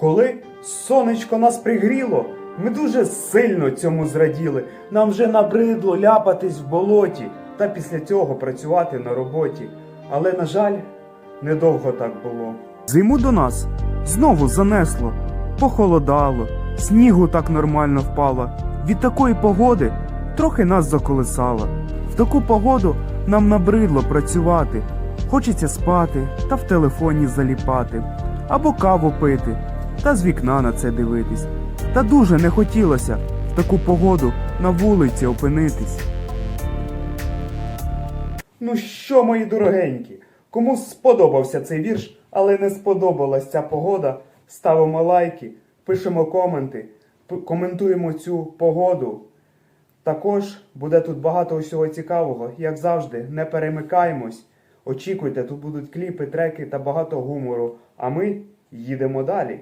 Коли сонечко нас пригріло, ми дуже сильно цьому зраділи. Нам вже набридло ляпатись в болоті та після цього працювати на роботі. Але, на жаль, недовго так було. Зиму до нас знову занесло, похолодало, снігу так нормально впало. Від такої погоди трохи нас заколисало. В таку погоду нам набридло працювати. Хочеться спати та в телефоні заліпати, або каву пити, та з вікна на це дивитись. Та дуже не хотілося в таку погоду на вулиці опинитись. Ну що, мої дорогенькі, кому сподобався цей вірш, але не сподобалась ця погода, ставимо лайки, пишемо коменти, коментуємо цю погоду. Також буде тут багато усього цікавого, як завжди, не перемикаємось. Очікуйте, тут будуть кліпи, треки та багато гумору. А ми їдемо далі.